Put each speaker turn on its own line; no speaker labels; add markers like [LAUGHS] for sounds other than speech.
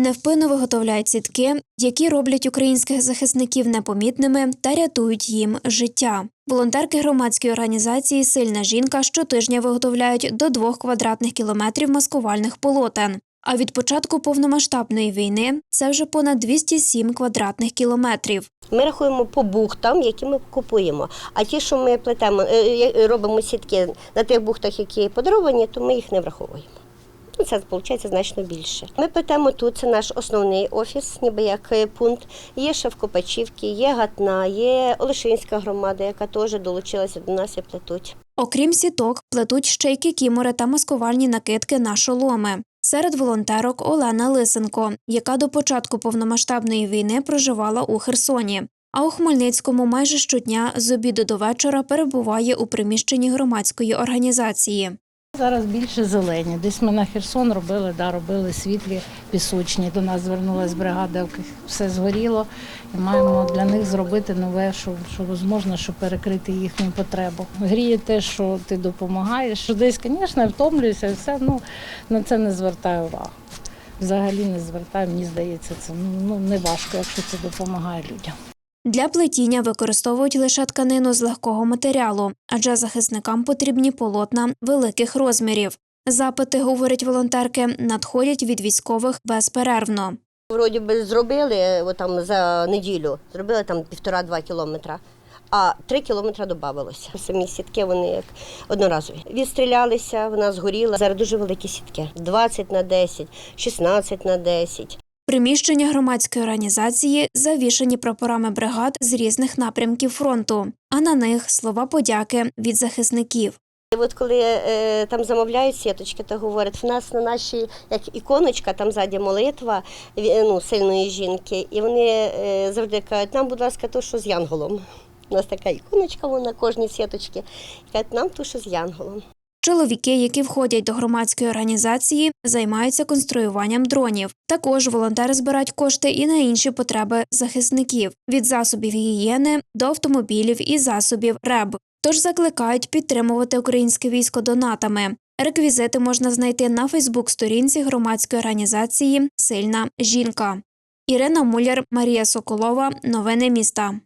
Невпинно виготовляють сітки, які роблять українських захисників непомітними та рятують їм життя. Волонтерки громадської організації Сильна жінка щотижня виготовляють до двох квадратних кілометрів маскувальних полотен. А від початку повномасштабної війни це вже понад 207 квадратних кілометрів.
Ми рахуємо по бухтам, які ми купуємо. А ті, що ми плетемо, е, е, робимо сітки на тих бухтах, які подаровані, то ми їх не враховуємо. Ну, Це виходить значно більше. Ми плетемо тут, це наш основний офіс, ніби як е, пункт. Є ще в Копачівці, є Гатна, є Олешинська громада, яка теж долучилася до нас і плетуть.
Окрім сіток, плетуть ще й кікімори та маскувальні накидки на шоломи. Серед волонтерок Олена Лисенко, яка до початку повномасштабної війни проживала у Херсоні. А у Хмельницькому майже щодня з обіду до вечора перебуває у приміщенні громадської організації.
Зараз більше зелені. Десь ми на Херсон робили, да, робили світлі пісочні. До нас звернулася бригада, все згоріло, і маємо для них зробити нове, що, що можливо, щоб перекрити їхню потребу. Гріє те, що ти допомагаєш. Що десь, звісно, втомлююся, все ну на це не звертаю увагу. Взагалі не звертаю, мені здається, це ну не важко, якщо це допомагає людям.
Для плетіння використовують лише тканину з легкого матеріалу, адже захисникам потрібні полотна великих розмірів. Запити, говорять волонтерки, надходять від військових безперервно.
Вроді би зробили е, отам за неділю, зробили там півтора-два кілометра. А три кілометри додавалося. [LAUGHS] Самі сітки вони як одноразові. Відстрілялися, вона згоріла. Зараз дуже великі сітки: 20 на 10, 16 на 10.
Приміщення громадської організації завішані прапорами бригад з різних напрямків фронту, а на них слова подяки від захисників.
І от коли е, там замовляють сіточки, то говорять, в нас на нашій як іконочка, там ззаді молитва ну, сильної жінки, і вони е, завжди кажуть, нам, будь ласка, то, що з янголом. У нас така іконочка вона кожній сіточці. Кажуть, нам то, що з янголом.
Чоловіки, які входять до громадської організації, займаються конструюванням дронів. Також волонтери збирають кошти і на інші потреби захисників від засобів гігієни до автомобілів і засобів РЕБ. Тож закликають підтримувати українське військо донатами. Реквізити можна знайти на Фейсбук-сторінці громадської організації Сильна жінка. Ірина Муляр, Марія Соколова. Новини міста.